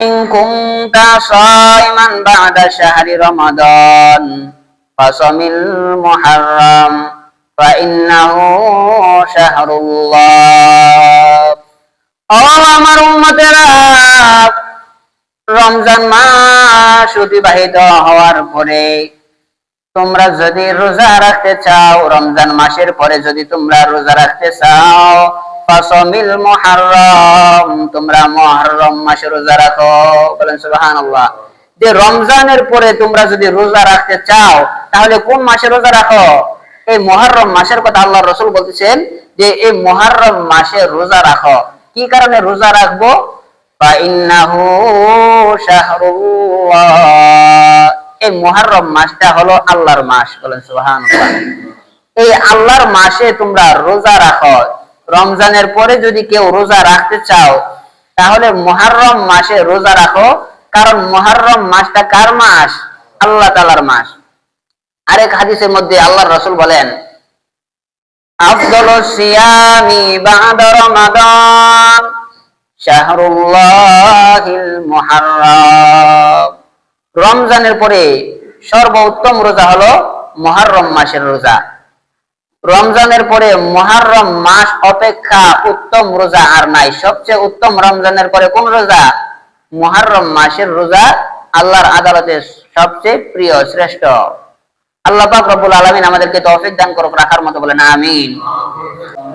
إن كنت صائما بعد شهر رمضان فصم المحرم فإنه شهر الله ও আমার উম্মতেরা রমজান মাস অতিবাহিত হওয়ার পরে তোমরা যদি রোজা রাখতে চাও রমজান মাসের পরে যদি তোমরা রোজা রাখতে চাও ফাসমিল মুহাররম, তোমরা মুহাররম মাসে রোজা রাখো। বলেন, সুবহানাল্লাহ। যে রমজানের পরে তোমরা যদি রোজা রাখতে চাও, তাহলে কোন মাসে রোজা রাখো? এই মুহাররম মাসের কথা আল্লাহ রসুল বলতেছেন যে, এই মুহাররম মাসে রোজা রাখো। কি কারণে রোজা রাখব? ফাইন্নাহু শাহরুল্লাহ এই মুহাররম মাসটা হলো আল্লাহর মাস, বলেন, সুবহানাল্লাহ। এই আল্লাহর মাসে তোমরা রোজা রাখো। রমজানের পরে যদি কেউ রোজা রাখতে চাও, তাহলে মুহাররম মাসে রোজা রাখো। কারণ মুহাররম মাসটা কার মাস? আল্লাহ তালার মাস। আরেক হাদিসের মধ্যে আল্লাহর রসুল বলেন রমজানের পরে সর্বোত্তম রোজা হলো মুহাররম মাসের রোজা। রমজানের পরে মুহাররম মাস অপেক্ষা উত্তম রোজা আর নাই। সবচেয়ে উত্তম রমজানের পরে কোন রোজা? মুহাররম মাসের রোজা আল্লাহর আদালতে সবচেয়ে প্রিয়, শ্রেষ্ঠ। আল্লাহ পাক রব্বুল আলামিন আমাদেরকে তৌফিক দান করুক, রাখার মতো বলেন, আমিন।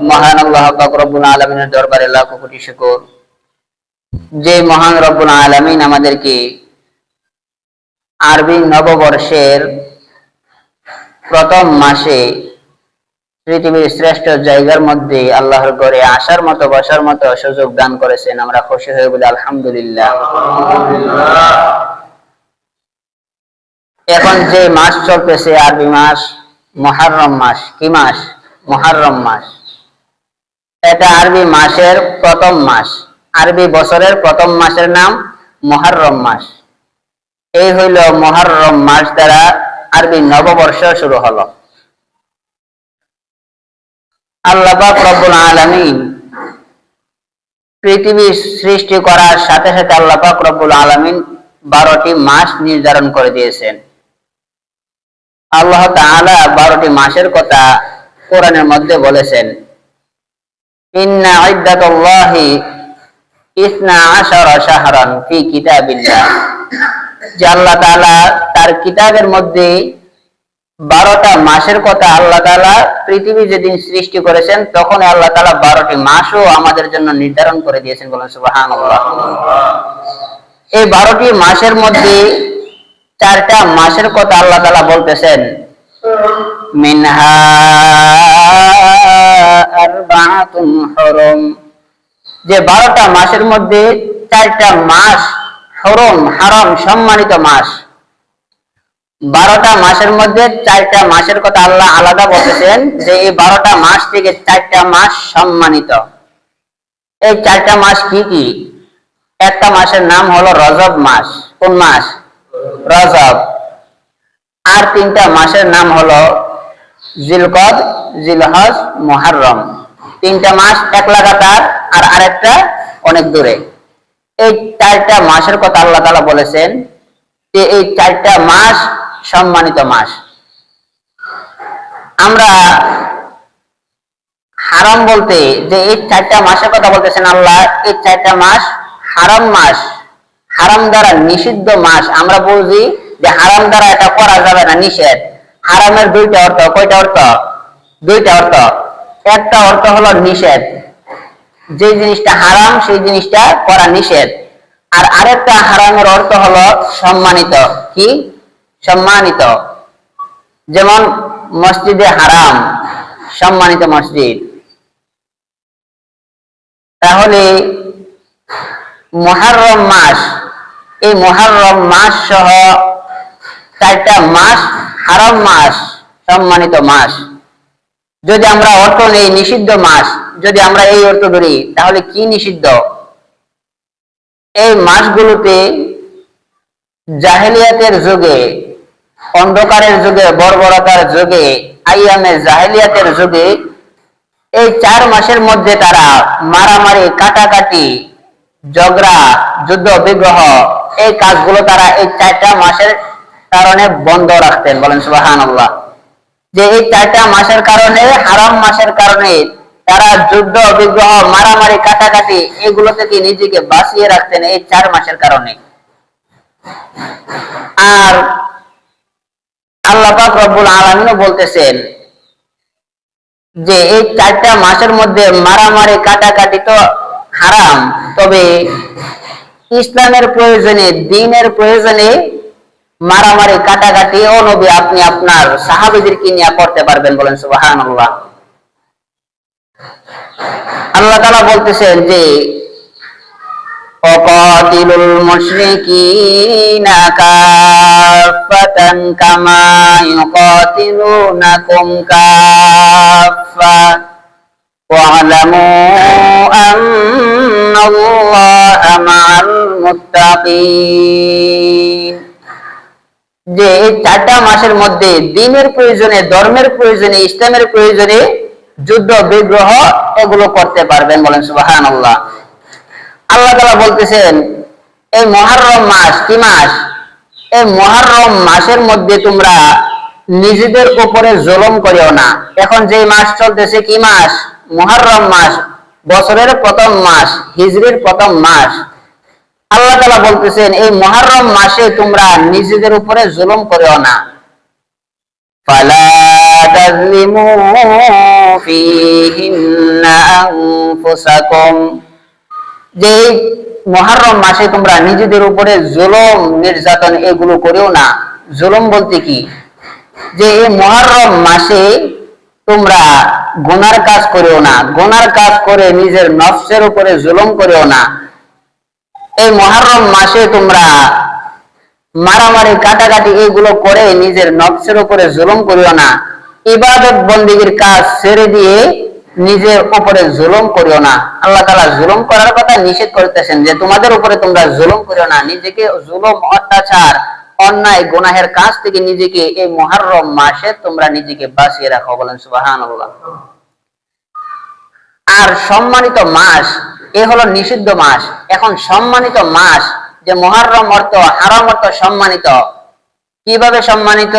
মহান আল্লাহ পাক রব্বুল আলামিনের দরবারে লাখ কোটি শুকর। যে মহান রব্বুল আলামিন আমাদেরকে আরবি নববর্ষের প্রথম মাসে পৃথিবীর শ্রেষ্ঠ জায়গার মধ্যে আল্লাহর ঘরে আসার মতো, বসার মতো সুযোগ দান করেছেন। আমরা খুশি হয়ে বলি, আলহামদুলিল্লাহ। এখন যে মাস চলতেছে, আরবি মাস, মহারম মাস, কি মাস? মহারম মাস। এটা আরবি মাসের প্রথম মাস। আরবি বছরের প্রথম মাসের নাম মহারম মাস। এই হইল মহারম মাস দ্বারা আরবি নববর্ষ শুরু হলো। আল্লাহ পাক রব্বুল আলামিন পৃথিবী সৃষ্টি করার সাথে সাথে আল্লাপাক রব্বুল আলামিন বারোটি মাস নির্ধারণ করে দিয়েছেন। আল্লাহ তাআলা বারোটি মাসের কথা কোরআনের মধ্যে বলেছেন, ইন্না ইদ্দাতুল্লাহি ইসনা আশারা শাহরান ফি কিতাবিল্লাহ। যে আল্লাহ তাআলা তার কিতাবের মধ্যে বারোটা মাসের কথা আল্লাহ তাআলা পৃথিবী যেদিন সৃষ্টি করেছেন তখন আল্লাহ তাআলা বারোটি মাসও আমাদের জন্য নির্ধারণ করে দিয়েছেন বলেন সুবহানাল্লাহ। এই বারোটি মাসের মধ্যে চারটা মাসের কথা আল্লাহ তাআলা বলতেছেন যে বারোটা মাসের মধ্যে চারটা মাস হরম, হারাম সম্মানিত মাস। বারোটা মাসের মধ্যে চারটা মাসের কথা আল্লাহ আলাদা বলেছেন যে এই বারোটা মাস থেকে চারটা মাস সম্মানিত। এই চারটা মাস কি কি? একটা মাসের নাম হলো রজব মাস। কোন মাস? রজব। আর তিনটা মাসের নাম হলো জিলকদ, জিলহজ, মুহাররম। তিনটা মাস এক লাগাতার আর আরেকটা অনেক দূরে। এই চারটা মাসের কথা আল্লাহ তাআলা বলেছেন যে এই চারটা মাস সম্মানিত মাস। আমরা হারাম বলতে যে এই চারটা মাসের কথা বলতেছেন আল্লাহ, এই চারটা মাস হারাম মাস, হারাম দ্বারা নিষিদ্ধ মাস। আমরা বুঝি যে হারাম দ্বারা এটা করা যাবে না, নিষেধ। হারামের দুইটা অর্থ, কয়টা অর্থ? দুইটা অর্থ। একটা অর্থ হলো নিষেধ। যে জিনিসটা হারাম, সেই জিনিসটা করা নিষেধ। আর আরেকটা হারামের অর্থ হলো সম্মানিত। কি? সম্মানিত। যেমন মসজিদে হারাম, সম্মানিত মসজিদ। তাহলে মহারম মাস, এই মহারম মাস সহ চারটা মাস হারাম মাস, সম্মানিত মাস। যদি আমরা অর্থ নেই, নিষিদ্ধ মাস, যদি আমরা এই অর্থ ধরি, তাহলে কি নিষিদ্ধ? এই মাসগুলোতে জাহেলিয়াতের যুগে অন্ধকারের যুগে, বর্বরতার যুগে, আইয়ামে জাহেলিয়াতের যুগে, এই চার মাসের মধ্যে তারা মারামারি, কাটাকাটি, ঝগড়া, যুদ্ধ, বিগ্রহ, এই কাজগুলো তারা এই চারটা মাসের কারণে বন্ধ রাখতেন। বলেন সুবাহান যে এই চারটা মাসের কারণে, হারাম মাসের কারণে তারা যুদ্ধ, বিগ্রহ, মারামারি, কাটাকাটি, এগুলো থেকে নিজেকে বাঁচিয়ে রাখতেন এই চার মাসের কারণে। আর আল্লাহ পাক রব্বুল আলমিনও বলতেছেন যে এই চারটা মাসের মধ্যে মারামারি, কাটাকাটি তো হারাম। তবে ইসলামের প্রয়োজনে, দিনের প্রয়োজনে মারামারি, কাটাকাটি, ও নবী আপনি আপনার সাহাবিদেরকে নিয়ে করতে পারবেন বলেন আল্লাহ আল্লাহ তালা বলতেছেন যে وقاتلوا المشركين كافة كما يقاتلونكم كافة واعلموا أن الله مع المتقين যে এই চারটা মাসের মধ্যে দিনের প্রয়োজনে ধর্মের প্রয়োজনে ইসলামের প্রয়োজনে যুদ্ধ বিগ্রহ এগুলো করতে পারবেন বলেন সুবাহান আল্লাহ আল্লাহ তালা বলতেছেন, এই মহারম মাস কি মাস? এই মহারম মাসের মধ্যে তোমরা নিজেদের উপরে জলম করিও না। এখন যে মাস চলতেছে কি মাস? মহারম মাস, বছরের প্রথম মাস, হিজরির প্রথম মাস। আল্লাহ তালা বলতেছেন, এই মহারম মাসে তোমরা নিজেদের উপরে জুলুম করিও না। ফালা যে মহারম মাসে তোমরা নিজেদের উপরে জুলুম, নির্যাতন এগুলো করেও না। জুলুম বলতে কি? যে এই মহারম মাসে তোমরা গোনার কাজ করেও না, গোনার কাজ করে নিজের নফসের উপরে জুলুম করেও না। এই মহারম মাসে তোমরা মারামারি, কাটাকাটি এগুলো করে নিজের নফসের উপরে জুলম করিও না। ইবাদত বন্দীগীর কাজ ছেড়ে দিয়ে নিজের উপরে জুলুম করিও না। আল্লাহ তালা জুলুম করার কথা নিষেধ করতেছেন যে, তোমাদের উপরে তোমরা জুলুম করিও না। নিজেকে জুলুম, অত্যাচার, অন্যায়, গুনাহের কাজ থেকে নিজেকে এই মহারম মাসে তোমরা নিজেকে বাঁচিয়ে রাখো বলেন সুবাহান আর সম্মানিত মাস, এ হলো নিষিদ্ধ মাস। এখন সম্মানিত মাস, যে মহারম অর্থ, হারাম অর্থ সম্মানিত। কীভাবে সম্মানিত?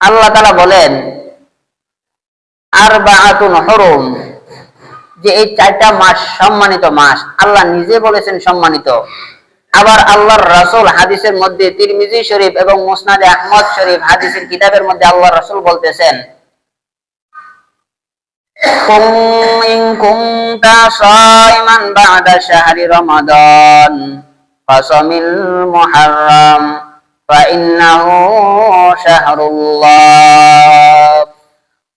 আল্লাহ তালা বলেন আর বা আতুন হরম, যে এই চারটা মাস সম্মানিত মাস, আল্লাহ নিজে বলেছেন সম্মানিত। আবার আল্লাহর রাসুল হাদিসের মধ্যে তিরমিজি শরীফ এবং মুসনাদে আহমদ শরীফ হাদিসের কিতাবের মধ্যে আল্লাহ রাসুল বলতেছেন إن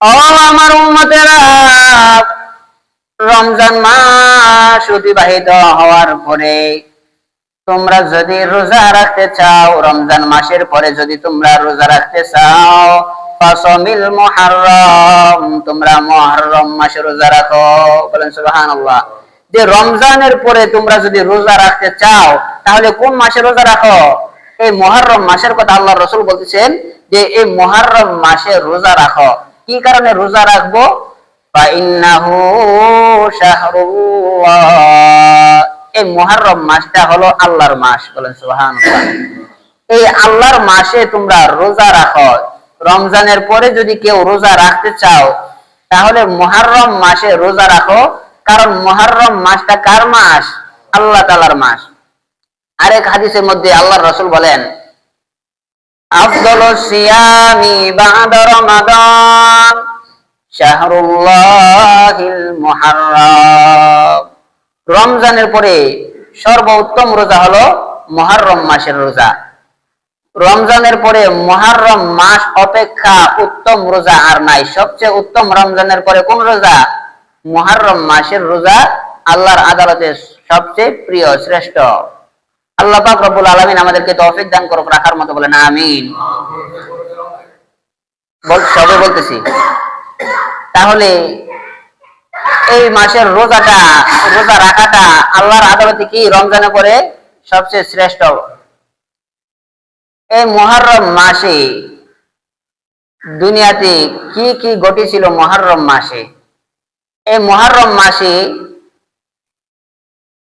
ও আমার উম্মতেরা। রমজান মাস অতিবাহিত হওয়ার পরে তোমরা যদি রোজা রাখতে চাও, রমজান মাসের পরে যদি তোমরা রোজা রাখতে চাও, ফাসমিল মুহাররম, তোমরা মুহাররম মাসে রোজা রাখো। বলেন সুবহানাল্লাহ। যে রমজানের পরে তোমরা যদি রোজা রাখতে চাও, তাহলে কোন মাসে রোজা রাখো? এই মুহাররম মাসের কথা আল্লাহ রসুল বলতেছেন যে এই মুহাররম মাসে রোজা রাখো। কি কারণে রোজা রাখব? এই মুহাররম মাসটা হলো আল্লাহর মাস, বলেন সুবহানাল্লাহ। এই আল্লাহর মাসে তোমরা রোজা রাখো। রমজানের পরে যদি কেউ রোজা রাখতে চাও, তাহলে মহারম মাসে রোজা রাখো। কারণ মহারম মাসটা কার মাস? আল্লাহ তালার মাস। আরেক হাদিসের মধ্যে আল্লাহ রসুল বলেন আফদল সিয়ামি বাদ রমাদান, শাহরুল্লাহিল মুহাররম। রমজানের পরে সর্বোত্তম রোজা হলো মহারম মাসের রোজা। রমজানের পরে মহারম মাস অপেক্ষা উত্তম রোজা আর নাই। সবচেয়ে উত্তম রমজানের পরে কোন রোজা? মহারম মাসের রোজা আল্লাহর আদালতে সবচেয়ে প্রিয়, শ্রেষ্ঠ। আল্লাহ পাক রব্বুল আলমিন আমাদেরকে তৌফিক দান করুক, রাখার মতো বলেন, আমিন। বল, সবে বলতেছি। তাহলে এই মাসের রোজাটা, রোজা রাখাটা আল্লাহর আদালতে কি রমজানের পরে সবচেয়ে শ্রেষ্ঠ। এই মহারম মাসে দুনিয়াতে কি কি ঘটেছিল মহারম মাসে? এই মহারম মাসে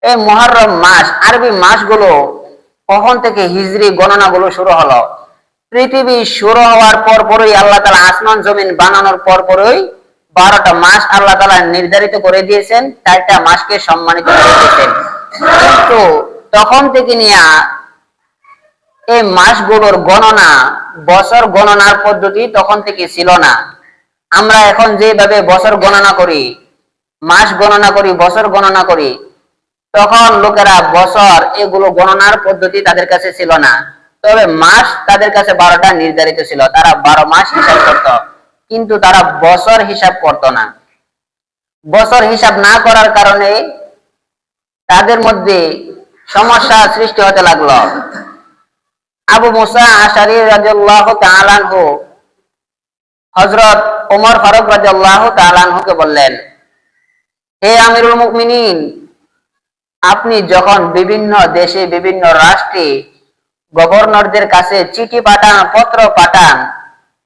এই মহরম মাস, আরবি মাসগুলো কখন থেকে হিজরি গণনাগুলো শুরু হলো? পৃথিবী শুরু হওয়ার পর পরই আল্লাহ তালা আসমান জমিন বানানোর পর পরই বারোটা মাস আল্লাহ তালা নির্ধারিত করে দিয়েছেন, চারটা মাসকে সম্মানিত করে দিয়েছেন। কিন্তু তখন থেকে নিয়ে এই মাসগুলোর গণনা, বছর গণনার পদ্ধতি তখন থেকে ছিল না। আমরা এখন যেভাবে বছর গণনা করি, মাস গণনা করি, বছর গণনা করি তখন লোকেরা বছর এগুলো গণনার পদ্ধতি তাদের কাছে ছিল না। তবে মাস তাদের কাছে বারোটা নির্ধারিত ছিল। তারা বারো মাস হিসাব করত। কিন্তু তারা বছর হিসাব করত না। বছর হিসাব না করার কারণে তাদের মধ্যে সমস্যা সৃষ্টি হতে লাগল। আবু মুসা আশারি রাজিয়াল্লাহু তাআলা আনহু, হযরত ওমর ফারুক রাজিয়াল্লাহু তাআলা আনহুকে বললেন, হে আমিরুল মুমিনিন আপনি যখন বিভিন্ন দেশে, বিভিন্ন রাষ্ট্রে গভর্নরদের কাছে চিঠি পাঠান, পত্র পাঠান,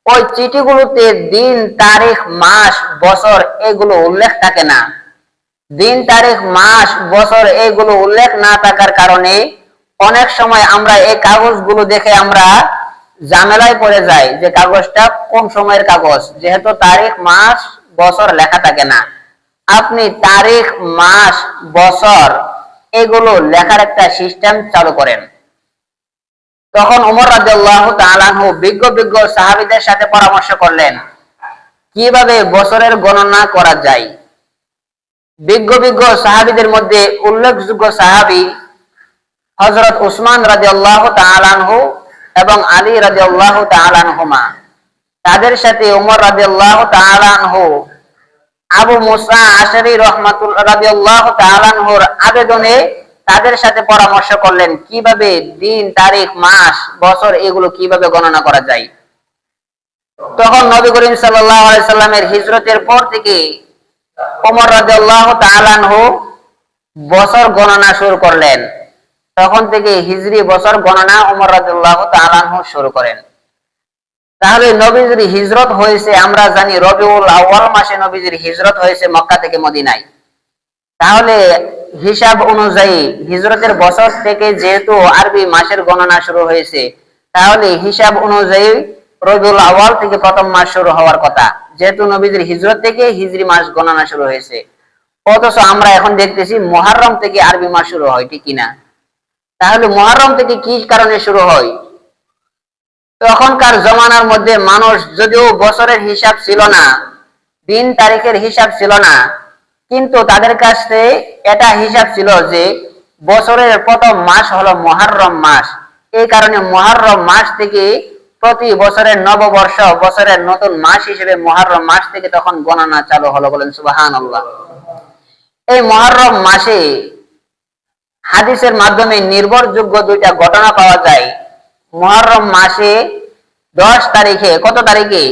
ওই চিঠিগুলোতে দিন, তারিখ, মাস, বছর এগুলো উল্লেখ থাকে না। দিন, তারিখ, মাস, বছর এগুলো উল্লেখ না থাকার কারণে অনেক সময় আমরা এই কাগজগুলো দেখে আমরা ঝামেলায় পড়ে যাই যে কাগজটা কোন সময়ের কাগজ, যেহেতু তারিখ, মাস, বছর লেখা থাকে না। আপনি তারিখ, মাস, বছর এগুলো লেখার একটা সিস্টেম চালু করেন। তখন উমর রাদিয়াল্লাহু তাআলা আনহু বিজ্ঞ বিজ্ঞ সাহাবীদের সাথে পরামর্শ করলেন, কীভাবে বছরের গণনা করা যায়? বিজ্ঞ বিজ্ঞ সাহাবীদের মধ্যে উল্লেখযোগ্য সাহাবী হযরত উসমান রাদিয়াল্লাহু তাআলা আনহু এবং আলী রাদিয়াল্লাহু তাআলা আনহুমা। তাদের সাথে উমর রাদিয়াল্লাহু তাআলা আনহু আবু মুসা আশারি রহমাতুল্লাহ রাদিয়াল্লাহু তাআলা আনহুর আবেদনে তাদের সাথে পরামর্শ করলেন, কীভাবে দিন, তারিখ, মাস, বছর এগুলো কীভাবে গণনা করা যায়? তখন নবী করিম সাল্লামের হিজরতের পর থেকে ওমর রাদিয়াল্লাহু তাআলা আনহু বছর গণনা শুরু করলেন। তখন থেকে হিজরি বছর গণনা ওমর রাদিয়াল্লাহু তাআলা আনহু শুরু করেন। তাহলে নবীজির হিজরত হয়েছে, আমরা জানি রবিউল আউয়াল মাসে নবীজির হিজরত হয়েছে মক্কা থেকে মদিনায়। তাহলে হিসাব অনুযায়ী হিজরতের বছর থেকে যেহেতু আরবি মাসের গণনা শুরু হয়েছে, তাহলে হিসাব অনুযায়ী রবিউল আওয়াল থেকে প্রথম মাস শুরু হওয়ার কথা। যেহেতু নবীদের হিজরত থেকে হিজরি মাস গণনা শুরু হয়েছে। অথচ আমরা এখন দেখতেছি মহারম থেকে আরবি মাস শুরু হয়, ঠিক কিনা? তাহলে মহারম থেকে কি কারণে শুরু হয়? তখনকার জমানার মধ্যে মানুষ যদিও বছরের হিসাব ছিল না, দিন তারিখের হিসাব ছিল না, কিন্তু তাদের কাছে এটা হিসাব ছিল যে বছরের প্রথম মাস হলো মহারম মাস। এই কারণে মহারম মাস থেকে প্রতি বছরের নববর্ষ বছরের নতুন মাস হিসেবে মহারম মাস থেকে তখন গণনা চালু হলো বলেন সুবাহান এই মহারম মাসে হাদিসের মাধ্যমে নির্ভরযোগ্য দুইটা ঘটনা পাওয়া যায়। মহারম মাসে দশ তারিখে, কত তারিখে?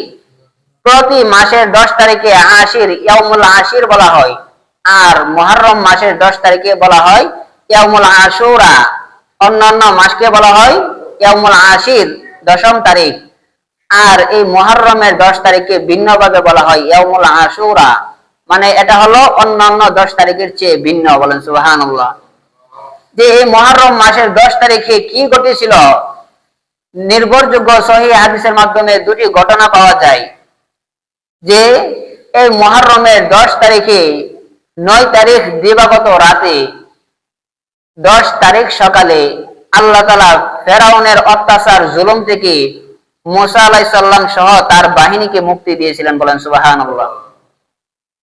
প্রতি মাসের দশ তারিখে আশির ইয়ামুল আশির বলা হয়। আর মহারম মাসের দশ তারিখে বলা হয় ইয়ামুল আশুরা। অন্যান্য মাসকে বলা হয় ইয়ামুল আশির, দশম তারিখ। আর এই মহারমের দশ তারিখে ভিন্নভাবে বলা হয় ইয়ামুল আশুরা। মানে এটা হলো অন্যান্য দশ তারিখের চেয়ে ভিন্ন বলেন সুবাহান যে এই মহারম মাসের দশ তারিখে কি ঘটেছিল? নির্ভরযোগ্য সহি হাদিসের মাধ্যমে দুটি ঘটনা পাওয়া যায়, যে এই মহারমের দশ তারিখে নয় তারিখ দিবাগত রাতে দশ তারিখ সকালে আল্লাহ তালা ফেরাউনের অত্যাচার, জুলুম থেকে মোসা আলাই সাল্লাম সহ তার বাহিনীকে মুক্তি দিয়েছিলেন বলেন সুবাহান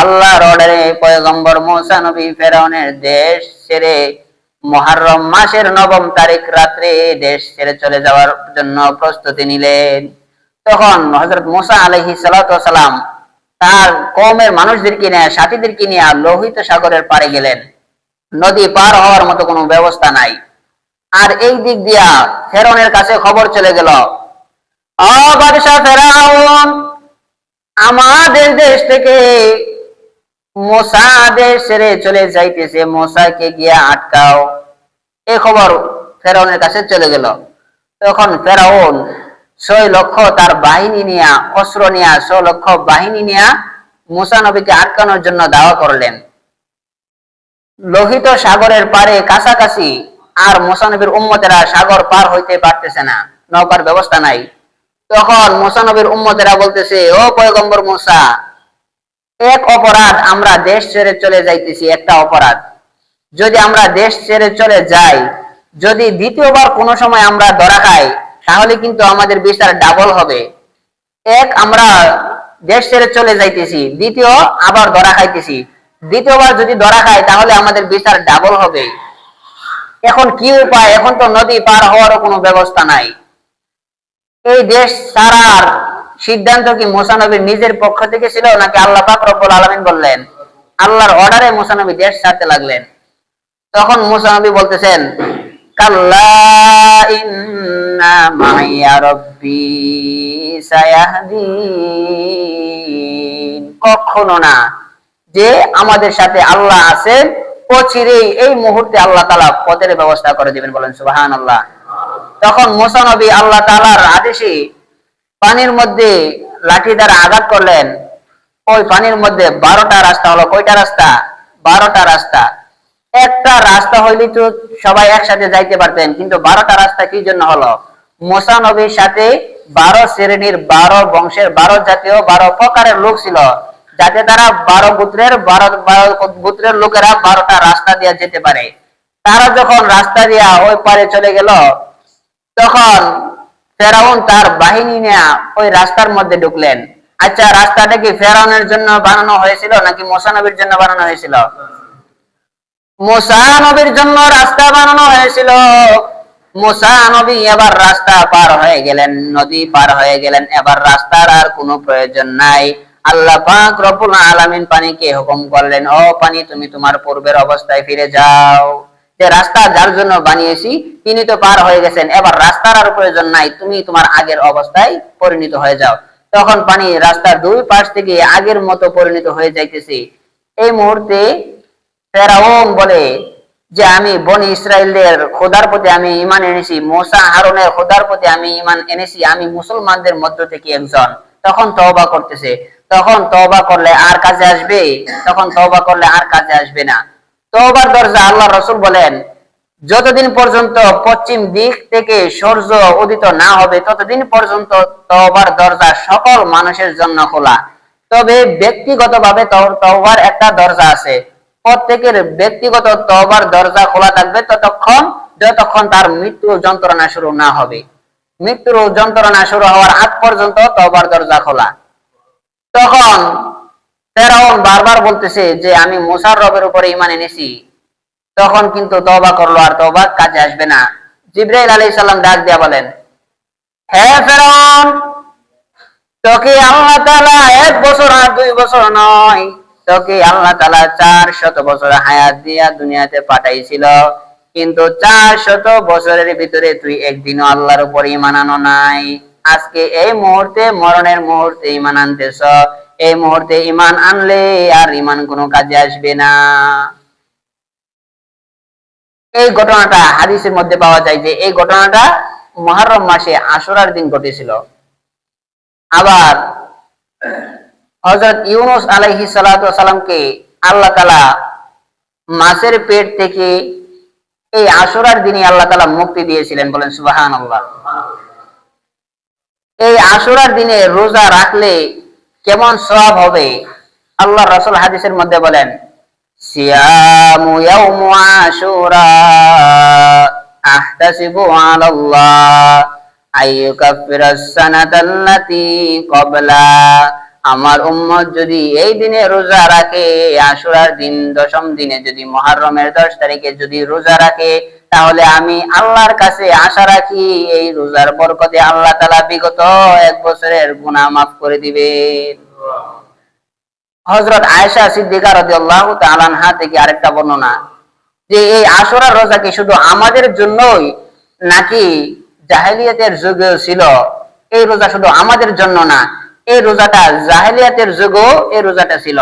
আল্লাহর অর্ডারে পয়গম্বর মুসা নবী ফেরাউনের দেশ ছেড়ে মুহররম মাসের নবম তারিখ রাত্রে দেশ ছেড়ে চলে যাওয়ার জন্য প্রস্তুতি নিলেন। তখন হযরত মুসা সালাতু সালাম তার কওমের মানুষদেরকে নিয়ে, সাথীদেরকে নিয়ে লোহিত সাগরের পাড়ে গেলেন। নদী পার হওয়ার মতো কোনো ব্যবস্থা নাই। আর এই দিক দিয়া ফেরনের কাছে খবর চলে গেল আমাদের দেশ থেকে মোসা দেশ ছেড়ে চলে যাইতেছে। মোসাকে গিয়া আটকাও। এই খবর ফেরাউনের কাছে চলে গেল। তখন ফেরাউন ছয় লক্ষ তার বাহিনী অস্ত্র লক্ষ বাহিনী মুসা নবীকে আটকানোর জন্য দাওয়া করলেন। লোহিত সাগরের পারে কাছাকাছি আর মুসানবীর উম্মতেরা সাগর পার হইতে পারতেছে না, নৌকার ব্যবস্থা নাই। তখন মুসানবীর উম্মতেরা বলতেছে, ও পয়গম্বর মুসা এক অপরাধ আমরা দেশ ছেড়ে চলে যাইতেছি, একটা অপরাধ। যদি আমরা দেশ ছেড়ে চলে যাই, যদি দ্বিতীয়বার কোনো সময় আমরা ধরা খাই, তাহলে কিন্তু আমাদের বিচার ডাবল হবে। এক, আমরা দেশ ছেড়ে চলে যাইতেছি, দ্বিতীয় আবার ধরা খাইতেছি। দ্বিতীয়বার যদি ধরা খাই, তাহলে আমাদের বিচার ডাবল হবে। এখন কি উপায়? এখন তো নদী পার হওয়ারও কোনো ব্যবস্থা নাই। এই দেশ ছাড়ার সিদ্ধান্ত কি মোসানবীর নিজের পক্ষ থেকে ছিল নাকি আল্লাহ পাক রব্বুল আলামিন বললেন? আল্লাহর অর্ডারে মোসানবী দেশ ছাড়তে লাগলেন। তখন মোসানবী বলতেছেন কখনো না। যে আমাদের সাথে আল্লাহ আছেন, অচিরেই এই মুহূর্তে আল্লাহ তালা পথের ব্যবস্থা করে দিবেন বলেন আল্লাহ তখন মোসানবী আল্লাহ তালার আদেশে পানির মধ্যে লাঠি দ্বারা আঘাত করলেন। ওই পানির মধ্যে বারোটা রাস্তা হলো। কয়টা রাস্তা? বারোটা রাস্তা। একটা রাস্তা হইলে তো সবাই একসাথে যাইতে পারতেন, কিন্তু বারোটা রাস্তা কি জন্য হলো? মোসা নবীর সাথে বারো শ্রেণির বারো বংশের, বারো জাতীয়, বারো প্রকারের লোক ছিল। যাতে তারা বারো গোত্রের, বারো বারো গোত্রের লোকেরা বারোটা রাস্তা দিয়ে যেতে পারে। তারা যখন রাস্তা দিয়া ওই পারে চলে গেল, তখন ফেরাউন তার বাহিনী নিয়ে ওই রাস্তার মধ্যে ঢুকলেন। আচ্ছা রাস্তাটা কি ফেরাউনের জন্য বানানো হয়েছিল নাকি মোসানবীর জন্য বানানো হয়েছিল? মোসা নবীর জন্য রাস্তা বানানো হয়েছিল। এবার রাস্তা পার হয়ে গেলেন, নদী পার হয়ে গেলেন। এবার রাস্তার আর কোনো প্রয়োজন নাই। আল্লাহ পাক আলামিন পানিকে হুকুম করলেন, ও পানি, তুমি তোমার পূর্বের অবস্থায় ফিরে যাও। যে রাস্তা যার জন্য বানিয়েছি, তিনি তো পার হয়ে গেছেন। এবার আর প্রয়োজন নাই, তুমি তোমার আগের অবস্থায় পরিণত হয়ে যাও। তখন পানি রাস্তার দুই পাশ থেকে আগের মতো পরিণত হয়ে যাইতেছে। এই মুহূর্তে ফেরাউন বলে যে, আমি বনি ইসরায়েলদের খোদার প্রতি আমি ইমান এনেছি, মোসা হারুনের খোদার প্রতি আমি ইমান এনেছি, আমি মুসলমানদের মধ্য থেকে একজন। তখন তওবা করতেছে। তখন তওবা করলে আর কাজে আসবে? তখন তওবা করলে আর কাজে আসবে না। তওবার দরজা আল্লাহ রসুল বলেন যতদিন পর্যন্ত পশ্চিম দিক থেকে সূর্য উদিত না হবে, ততদিন পর্যন্ত তওবার দরজা সকল মানুষের জন্য খোলা। তবে ব্যক্তিগতভাবে তওবার একটা দরজা আছে। প্রত্যেকের ব্যক্তিগত তওবার দরজা খোলা থাকবে ততক্ষণ, যতক্ষণ তার মৃত্যু যন্ত্রণা শুরু না হবে। মৃত্যুর যন্ত্রণা শুরু হওয়ার আগ পর্যন্ত তওবার দরজা খোলা। তখন ফেরাউন বারবার বলতেছে যে, আমি মুসার রবের উপরে ইমান এনেছি। তখন কিন্তু তওবা করল আর তওবা কাজে আসবে না। জিব্রাইল আলাইহিস সালাম ডাক দিয়া বলেন, হে ফেরাউন, তোকে আল্লাহ তাআলা এক বছর আর দুই বছর নয়, তোকে আল্লাহ তাআলা চার শত বছর হায়াত দিয়া দুনিয়াতে পাঠাইছিল। কিন্তু চার শত বছরের ভিতরে তুই একদিনও আল্লাহর উপর ইমান আনো নাই। আজকে এই মুহূর্তে মরণের মুহূর্তে ইমান আনতেছ। এই মুহূর্তে ইমান আনলে আর ইমান কোনো কাজে আসবে না। এই ঘটনাটা হাদিসের মধ্যে পাওয়া যায় যে এই ঘটনাটা মহরম মাসে আশুরার দিন ঘটেছিল। আবার হজরত ইউনুস আলাইহি সালামকে আল্লাহ তালা মাছের পেট থেকে এই আশুরার দিনে আল্লাহ তালা মুক্তি দিয়েছিলেন বলেন সুবাহান এই আশুরার দিনে রোজা রাখলে কেমন সব হবে? আল্লাহ রসুল হাদিসের মধ্যে বলেন সিয়ামু ইয়াউমু আশুরা আহতাসিবু আলাল্লাহ আইয়ুকাফিরাস সানাতাল্লাতী ক্বাবলা আমার উম্মত যদি এই দিনে রোজা রাখে, আশুরার দিন, দশম দিনে যদি মহারমের দশ তারিখে যদি রোজা রাখে, তাহলে আমি আল্লাহর কাছে আশা রাখি এই রোজার বরকতে আল্লাহ তালা বিগত এক বছরের গুণা মাফ করে দিবেন। হজরত আয়েশা সিদ্দিকা রাদিয়াল্লাহু তাআলা আনহা থেকে আরেকটা বর্ণনা যে এই আশুরার রোজা কি শুধু আমাদের জন্যই নাকি জাহেলিয়াতের যুগেও ছিল? এই রোজা শুধু আমাদের জন্য না, এই রোজাটা জাহেলিয়াতের যুগেও এই রোজাটা ছিল।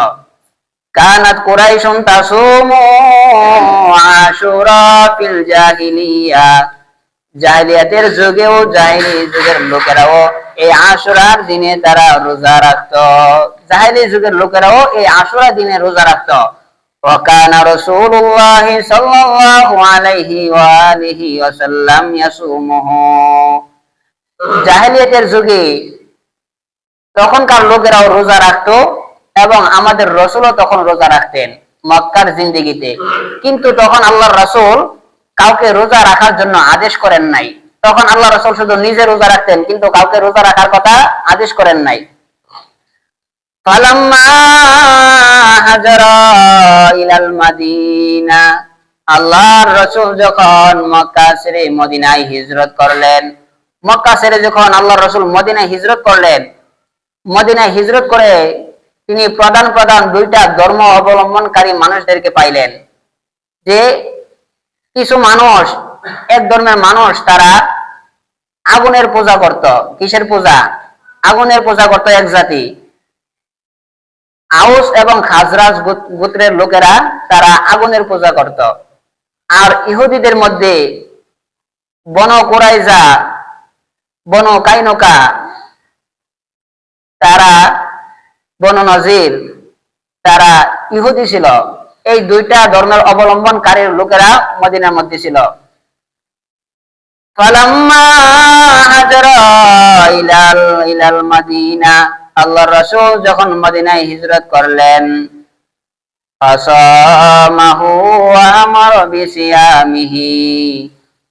কানাত কুরাইশুন তাসুমু আশুরা ফিল জাহিলিয়া। জাহিলিয়াতের যুগেও জাহিলি যুগের লোকেরাও এই আশুরার দিনে তারা রোজা রাখতো। জাহিলি যুগের লোকেরাও এই আশুরা দিনে রোজা রাখতো وكان رسول الله صلى الله عليه وآله وسلم يصومه জাহেলিয়াতের যুগে তখনকার লোকেরাও রোজা রাখতো এবং আমাদের রসুলও তখন রোজা রাখতেন মক্কার জিন্দিগিতে কিন্তু তখন আল্লাহর রসুল কাউকে রোজা রাখার জন্য আদেশ করেন নাই তখন আল্লাহ রসুল শুধু নিজে রোজা রাখতেন কিন্তু কাউকে রোজা রাখার কথা আদেশ করেন নাই আল্লাহর রসুল যখন মদিনায় হিজরত করলেন যখন আল্লাহর রসুল মদিনায় হিজরত করলেন, মদিনায় হিজরত করে তিনি প্রধান প্রধান দুইটা ধর্ম অবলম্বনকারী মানুষদেরকে পাইলেন। যে কিছু মানুষ, এক ধর্মের মানুষ, তারা আগুনের পূজা করত। কিসের পূজা? আগুনের পূজা করত এক জাতি। আউস এবং খাজরাজ গোত্রের লোকেরা তারা আগুনের পূজা করত। আর ইহুদিদের মধ্যে বন কোরাইজা, বন কাইনকা, তারা বন নজির, তারা ইহুদি ছিল। এই দুইটা ধর্মের অবলম্বনকারীর লোকেরা মদিনার মধ্যে ছিল। ফালাম্মা হাজারা ইলাল ইলাল মাদিনা। আল্লাহর রসুল যখন মদিনায় হিজরত করলেন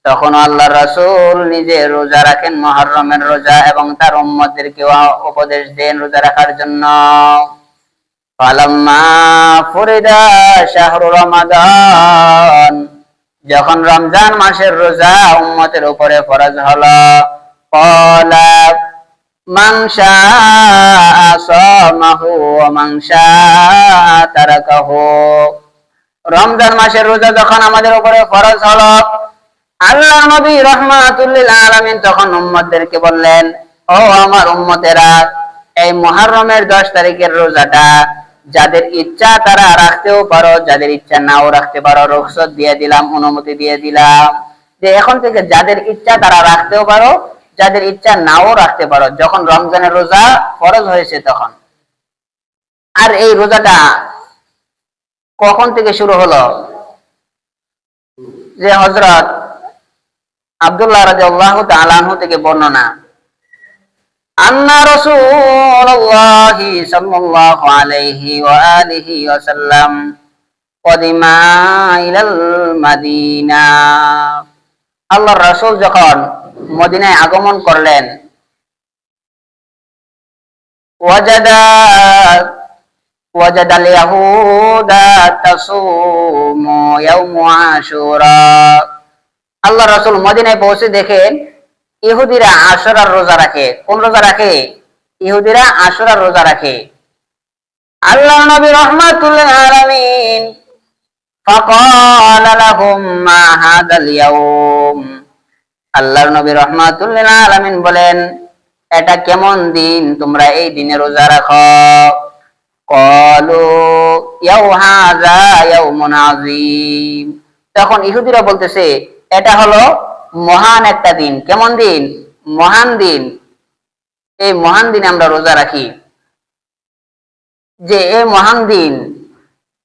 তখন আল্লাহ রসুল নিজে রোজা রাখেন মুহররমের রোজা এবং তার উম্মতদেরকে উপদেশ দেন রোজা রাখার জন্য। যখন রমজান মাসের রোজা উম্মতের উপরে ফরজ হলো রমজান মাসের রোজা যখন আমাদের উপরে ফরজ আল্লাহ নবী রহমাতুল্লিল তখন বললেন, ও আমার উম্মতেরা, এই মুহররমের দশ তারিখের রোজাটা যাদের ইচ্ছা তারা রাখতেও পারো, যাদের ইচ্ছা নাও রাখতে পারো, রুখসত দিয়ে দিলাম, অনুমতি দিয়ে দিলাম। যে এখন থেকে যাদের ইচ্ছা তারা রাখতেও পারো যাদের ইচ্ছা নাও রাখতে পারো, যখন রমজানের রোজা ফরজ হয়েছে তখন। আর এই রোজাটা কখন থেকে শুরু হলো? যে হজরত আব্দুল্লাহ রাদিয়াল্লাহু তাআলা আনহু থেকে বর্ণনা। আন্না সাল্লাল্লাহু আলাইহি কদিমা ইলাল মাদিনা। আল্লাহর রাসূল যখন মদিনায় আগমন করলেন ওয়াজাদা ওয়াজাদা আল ইয়াহুদা তাসুমু ইয়াউম আশুরা আল্লাহ রাসূল মদিনায় পৌঁছে দেখেন ইহুদিরা আশুরার রোজা রাখে কোন রোজা রাখে ইহুদিরা আশুরার রোজা রাখে আল্লাহ নবী রহমাতুল্লিল আলামিন فقال لهم ما هذا اليوم আল্লাহর নবী রহমাতুল্লিল আলামিন বলেন, এটা কেমন দিন? তোমরা এই দিনে রোজা রাখো। কলু তখন ইহুদিরা বলতেছে, এটা হলো মহান একটা দিন। কেমন দিন? মহান দিন। এই মহান দিনে আমরা রোজা রাখি। যে এই মহান দিন,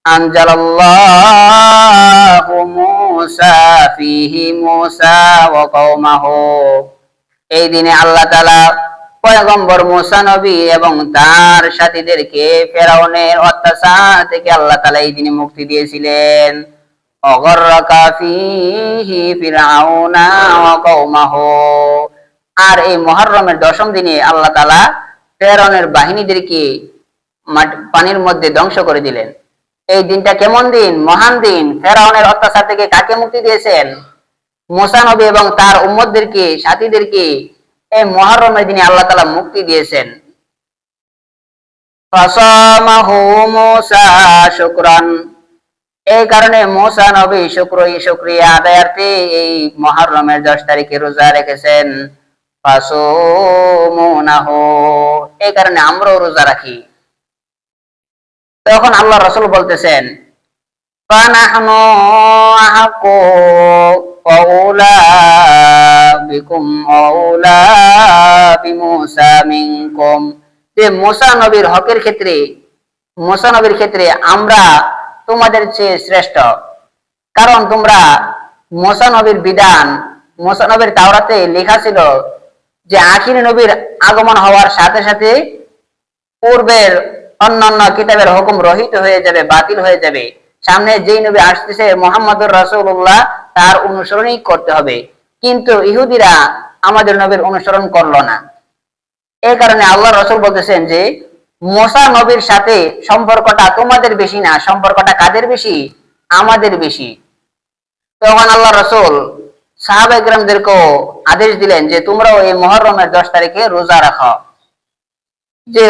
আনজালাল্লাহু এই দিনে আল্লাহ পয়গম্বর মুসা নবী এবং তার সাথীদেরকে ফেরাউনের অত্যাচার থেকে আল্লাহ এই দিনে মুক্তি দিয়েছিলেন। অগররাকা ফীহি ফিরআউনা ওয়া কওমাহু। আর এই মুহররমের দশম দিনে আল্লাহ তাআলা ফেরাউনের বাহিনীদেরকে পানির মধ্যে ধ্বংস করে দিলেন। এই দিনটা কেমন দিন? মহান দিন। ফেরাউনের অত্যাচার থেকে কাকে মুক্তি দিয়েছেন? মুসা নবী এবং তার উম্মতদেরকে, সাথীদেরকে এই মহরমের দিনে আল্লাহ তাআলা মুক্তি দিয়েছেন। ফাসামাহু এই কারণে মোসা নবী শুক্র শুক্রিয়া আদায়ার্থে এই মহরমের দশ তারিখে রোজা রেখেছেন। এই কারণে আমরাও রোজা রাখি। তখন আল্লাহ রসুল বলতেছেন মুসা নবীর হকের ক্ষেত্রে, মুসা নবীর ক্ষেত্রে আমরা তোমাদের চেয়ে শ্রেষ্ঠ। কারণ তোমরা মোসা নবীর বিধান, মুসা নবীর তাওরাতে লেখা ছিল যে আখির নবীর আগমন হওয়ার সাথে সাথে পূর্বের অন্যান্য কিতাবের হুকুম রহিত হয়ে যাবে, বাতিল হয়ে যাবে। সামনে যেই নবী আসতেছে, মোহাম্মদুর রাসূলুল্লাহ, তার অনুসরণই করতে হবে। কিন্তু ইহুদিরা আমাদের নবীর অনুসরণ করল না। এই কারণে আল্লাহ রসুল বলতেছেন যে, মোসা নবীর সাথে সম্পর্কটা তোমাদের বেশি না, সম্পর্কটা কাদের বেশি? আমাদের বেশি। তখন আল্লাহ রসুল সাহাব একরামদেরকেও আদেশ দিলেন যে, তোমরাও এই মহরমের দশ তারিখে রোজা রাখো। যে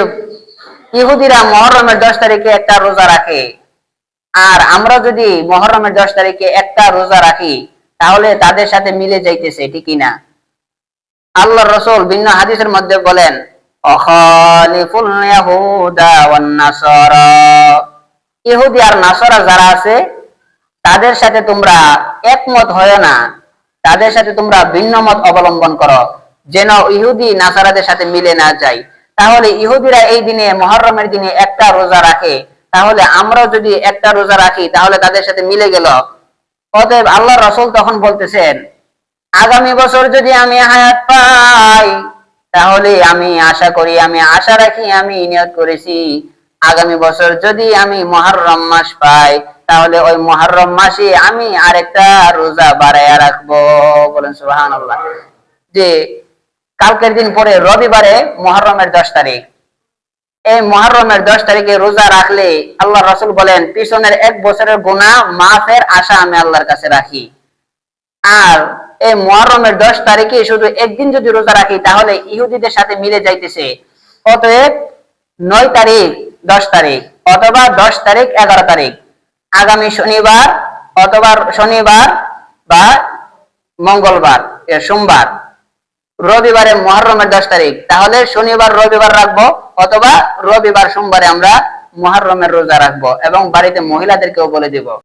ইহুদিরা মহরমের দশ তারিখে একটা রোজা রাখে। আর আমরা যদি মহরমের দশ তারিখে একটা রোজা রাখি, তাহলে তাদের সাথে মিলে যাইতেছে, ঠিকই না? আল্লাহ রসুল ভিন্ন হাদিসের মধ্যে বলেন ইহুদি আর নাসারা যারা আছে, তাদের সাথে তোমরা একমত হয় না। তাদের সাথে তোমরা ভিন্ন মত অবলম্বন করো, যেন ইহুদি নাসারাদের সাথে মিলে না যায়। তাহলে ইহুদিরা এই দিনে মহরমের দিনে একটা রোজা রাখে। তাহলে আমরাও যদি একটা রোজা রাখি, তাহলে তাদের সাথে মিলে গেল। অতএব আল্লাহ রসুল তখন বলতেছেন, আগামী বছর যদি আমি হায়াত পাই, তাহলে আমি আশা করি, আমি আশা রাখি, আমি নিয়ত করেছি। আগামী বছর যদি আমি মহরম মাস পাই, তাহলে ওই মহরম মাসে আমি আরেকটা রোজা বাড়াইয়া রাখব। বলেন সুহান যে কালকের দিন পরে রবিবারে মহরমের দশ তারিখ। এই মহরমের দশ তারিখে রোজা রাখলে আল্লাহ রসুল বলেন, পিছনের এক বছরের গুণা মাফের আশা আমি আল্লাহর কাছে রাখি। আর এই মহরমের দশ তারিখে শুধু একদিন যদি রোজা রাখি, তাহলে ইহুদিদের সাথে মিলে যাইতেছে। অতএব নয় তারিখ দশ তারিখ অথবা দশ তারিখ এগারো তারিখ, আগামী শনিবার অথবা শনিবার বা মঙ্গলবার সোমবার। রবিবারে মহরমের দশ তারিখ। তাহলে শনিবার, রবিবার রাখব অথবা রবিবার সোমবারে আমরা মহরমের রোজা রাখব এবং বাড়িতে মহিলাদেরকেও বলে দিব।